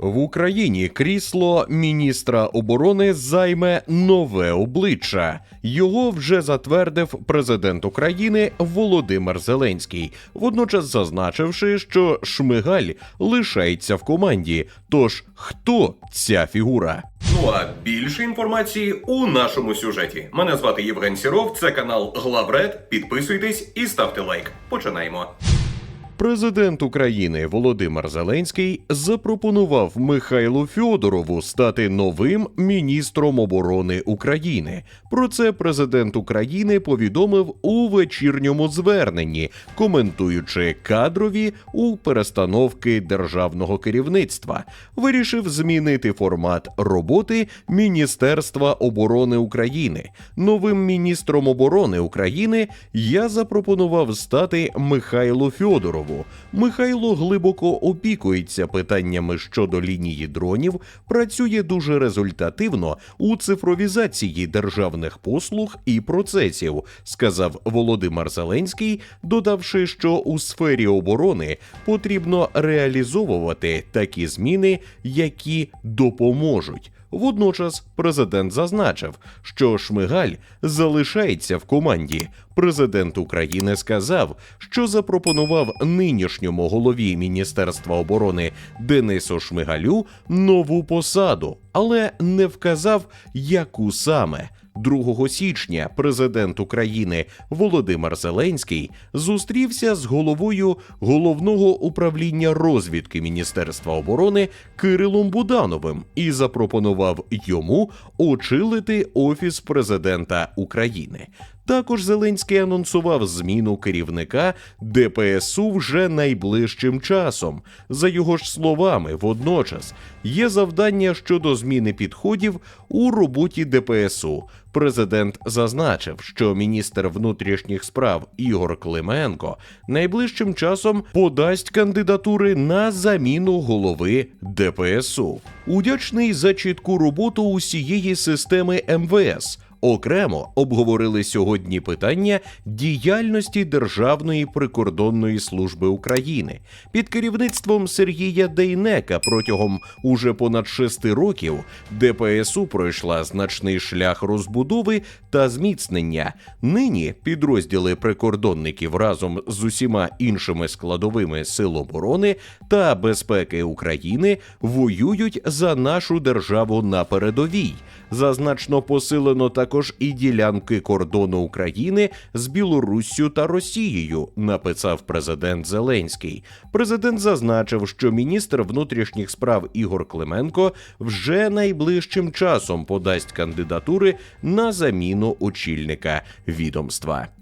В Україні крісло міністра оборони займе нове обличчя. Його вже затвердив президент України Володимир Зеленський, водночас зазначивши, що Шмигаль лишається в команді. Тож хто ця фігура? Ну а більше інформації у нашому сюжеті. Мене звати Євген Сіров, це канал Главред. Підписуйтесь і ставте лайк. Починаємо. Президент України Володимир Зеленський запропонував Михайлу Фьодорову стати новим міністром оборони України. Про це президент України повідомив у вечірньому зверненні, коментуючи кадрові у перестановки державного керівництва. Вирішив змінити формат роботи Міністерства оборони України. Новим міністром оборони України я запропонував стати Михайлу Фьодорову. Михайло глибоко опікується питаннями щодо лінії дронів, працює дуже результативно у цифровізації державних послуг і процесів, сказав Володимир Зеленський, додавши, що у сфері оборони потрібно реалізовувати такі зміни, які допоможуть. Водночас президент зазначив, що Шмигаль залишається в команді. Президент України сказав, що запропонував нинішньому голові Міністерства оборони Денису Шмигалю нову посаду, але не вказав, яку саме. 2 січня президент України Володимир Зеленський зустрівся з головою головного управління розвідки Міністерства оборони Кирилом Будановим і запропонував йому очилити офіс президента України. Також Зеленський анонсував зміну керівника ДПСУ вже найближчим часом. За його ж словами, водночас є завдання щодо зміни підходів у роботі ДПСУ. Президент зазначив, що міністр внутрішніх справ Ігор Клименко найближчим часом подасть кандидатури на заміну голови ДПСУ. Удячний за чітку роботу усієї системи МВС. Окремо обговорили сьогодні питання діяльності Державної прикордонної служби України під керівництвом Сергія Дейнека протягом уже понад шести років ДПСУ пройшла значний шлях розбудови та зміцнення. Нині підрозділи прикордонників разом з усіма іншими складовими сил оборони та безпеки України воюють за нашу державу на передовій. Зазначно посилено також і ділянки кордону України з Білоруссю та Росією, написав президент Зеленський. Президент зазначив, що міністр внутрішніх справ Ігор Клименко вже найближчим часом подасть кандидатури на заміну очільника відомства.